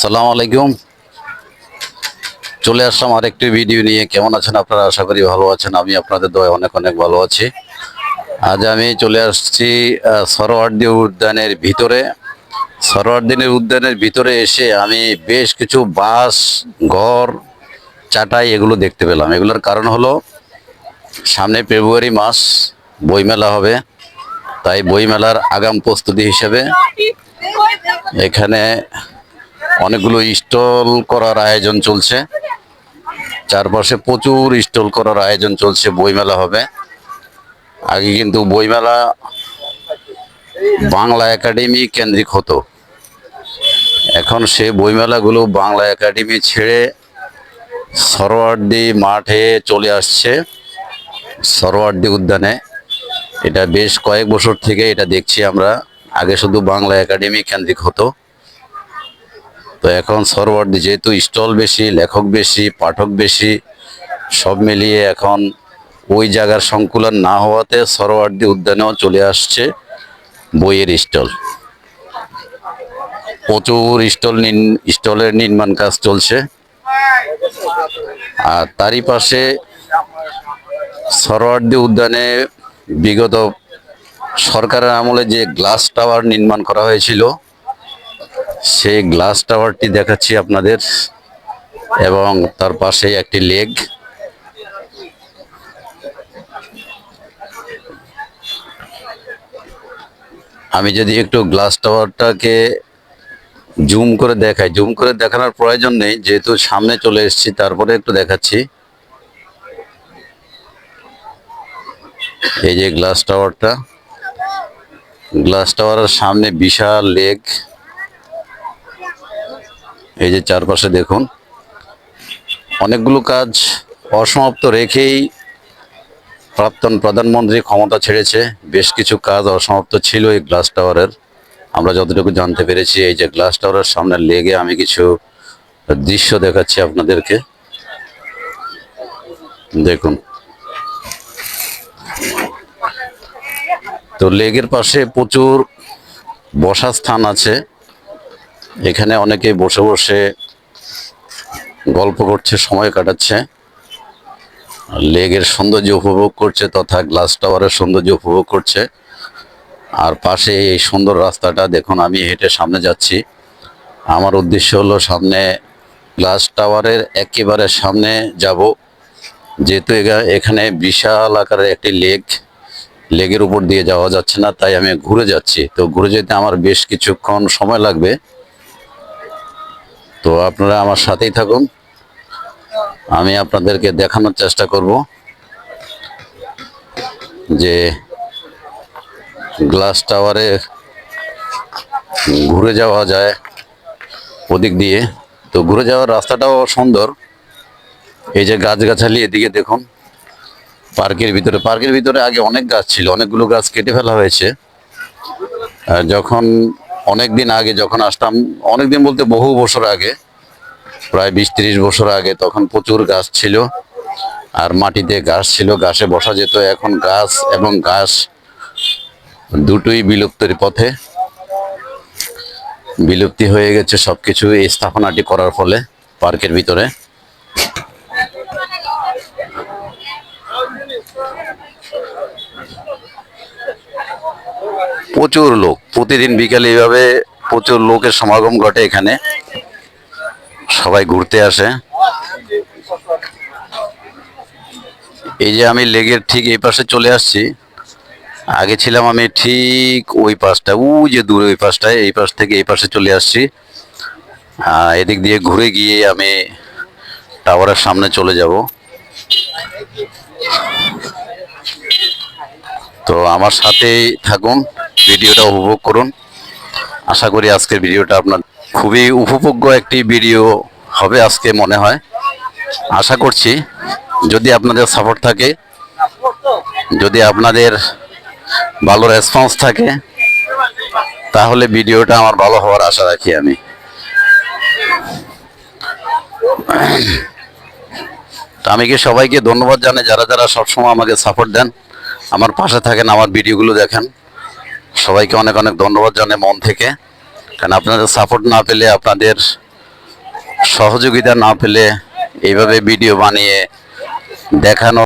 সালাম আলাইকুম। চলে আসলাম আরেকটি ভিডিও নিয়ে। কেমন আছেন আপনারা? আশা করি ভালো আছেন। আমি আপনাদের দয় অনেক অনেক ভালো আছি। আজ আমি চলে আসছি সরোয়ার্দী উদ্যানের ভিতরে। সরোয়ার্দিনের উদ্যানের ভিতরে এসে আমি বেশ কিছু বাস, ঘর, চাটাই এগুলো দেখতে পেলাম। এগুলোর কারণ হলো, সামনে ফেব্রুয়ারি মাস, বইমেলা হবে। তাই বইমেলার আগাম প্রস্তুতি হিসেবে এখানে অনেকগুলো স্টল করার আয়োজন চলছে। চারপাশে প্রচুর স্টল করার আয়োজন চলছে, বইমেলা হবে। আগে কিন্তু বইমেলা বাংলা একাডেমি কেন্দ্রিক হতো। এখন সে বইমেলাগুলো বাংলা একাডেমি ছেড়ে সরোয়ার্দি মাঠে চলে আসছে, সরোয়ার্দি উদ্যানে। এটা বেশ কয়েক বছর থেকে এটা দেখছি আমরা। আগে শুধু বাংলা একাডেমি কেন্দ্রিক হতো। তো এখন সরোয়ার্দি যেহেতু স্টল বেশি, লেখক বেশি, পাঠক বেশি, সব মিলিয়ে এখন ওই জায়গার সংকুলন না হওয়াতে সরোয়ার্দি উদ্যানেও চলে আসছে বইয়ের স্টল। প্রচুর স্টল স্টলের নির্মাণ কাজ চলছে। আর তারই পাশে সরোয়ার্দি উদ্যানে বিগত সরকারের আমলে যে গ্লাস টাওয়ার নির্মাণ করা হয়েছিল সেই গ্লাস টাওয়ারটি দেখাচ্ছি আপনাদের এবং তার পাশে একটি লেগ আমি যদি একটু গ্লাস টাওয়ারটাকে জুম করে দেখাই জুম করে দেখানোর প্রয়োজন নেই, যেহেতু সামনে চলে এসেছি, তারপরে একটু দেখাচ্ছি। এই যে গ্লাস টাওয়ারটা গ্লাস টাওয়ারের সামনে বিশাল লেক। এই যে চারপাশে দেখুন, অনেকগুলো কাজ অসমাপ্ত রেখেই প্রাক্তন প্রধানমন্ত্রী ক্ষমতা ছেড়েছে। বেশ কিছু কাজ অসমাপ্ত ছিল এই গ্লাস টাওয়ারের। আমরা যতটুকু জানতে পেরেছি, এই যে গ্লাস টাওয়ারের সামনে লেগে আমি কিছু দৃশ্য দেখাচ্ছি আপনাদেরকে। দেখুন। তো লেগের পাশে প্রচুর বসার স্থান আছে। এখানে অনেকে বসে বসে গল্প করছে, সময় কাটাচ্ছে। লেগের সৌন্দর্য উপভোগ করছে তথা গ্লাস টাওয়ারের সৌন্দর্য উপভোগ করছে। আর পাশে এই সুন্দর রাস্তাটা, দেখুন আমি হেঁটে সামনে যাচ্ছি। আমার উদ্দেশ্য হলো সামনে গ্লাস টাওয়ারের একেবারে সামনে যাব। যেহেতু এখানে বিশাল আকারের একটি লেক লেগের উপর দিয়ে যাওয়া যাচ্ছে না, তাই আমি ঘুরে যাচ্ছি। তো ঘুরে যেতে আমার বেশ কিছুক্ষণ সময় লাগবে। তো আপনারা আমার সাথেই থাকুন। আমি আপনাদেরকে দেখানোর চেষ্টা করব যে গ্লাস টাওয়ারে ঘুরে যাওয়া যায় ওদিক দিয়ে। তো ঘুরে যাওয়ার রাস্তাটাও সুন্দর। এই যে গাছগাছালি এদিকে দেখুন, পার্কের ভিতরে। পার্কের ভিতরে আগে অনেক গাছ ছিল, অনেকগুলো গাছ কেটে ফেলা হয়েছে। যখন অনেক দিন আগে যখন আসতাম অনেক দিন বলতে বহু বছর আগে, প্রায় বিশ তিরিশ বছর আগে তখন প্রচুর গাছ ছিল আর মাটিতে গাছ ছিল, গাছে বসা যেত। এখন গাছ এবং গাছ দুটোই বিলুপ্তির পথে। বিলুপ্তি হয়ে গেছে সবকিছু, এই স্থাপনাটি করার ফলে পার্কের ভিতরে। প্রচুর লোক। প্রতিদিন বিকালে এইভাবে প্রচুর লোকের সমাগম ঘটে এখানে। সবাই ঘুরতে আসে। এই যে আমি লেগের ঠিক এই পাশে চলে আসছি। আগে ছিলাম আমি ঠিক ওই পাশটা ও যে দূরে ওই পাশটায় এই পাশ থেকে এই পাশে চলে আসছি। এদিক দিয়ে ঘুরে গিয়ে আমি টাওয়ারের সামনে চলে যাব। তো আমার সাথেই থাকুন। ভিডিওটা উপভোগ করুন। আশা করি আজকের ভিডিওটা আপনার খুবই উপভোগ্য একটি ভিডিও হবে আজকে মনে হয়। আশা করছি যদি আপনাদের সাপোর্ট থাকে, যদি আপনাদের ভালো রেসপন্স থাকে, তাহলে ভিডিওটা আমার ভালো হওয়ার আশা রাখি আমি। তো আমি কি সবাইকে ধন্যবাদ জানাই? যারা যারা সবসময় আমাকে সাপোর্ট দেন, আমার পাশে থাকেন, আমার ভিডিওগুলো দেখেন। সবাইকে অনেক অনেক ধন্যবাদ জানাই মন থেকে। কারণ আপনাদের সাপোর্ট না পেলে, আপনাদের সহযোগিতা না পেলে এইভাবে ভিডিও বানিয়ে দেখানো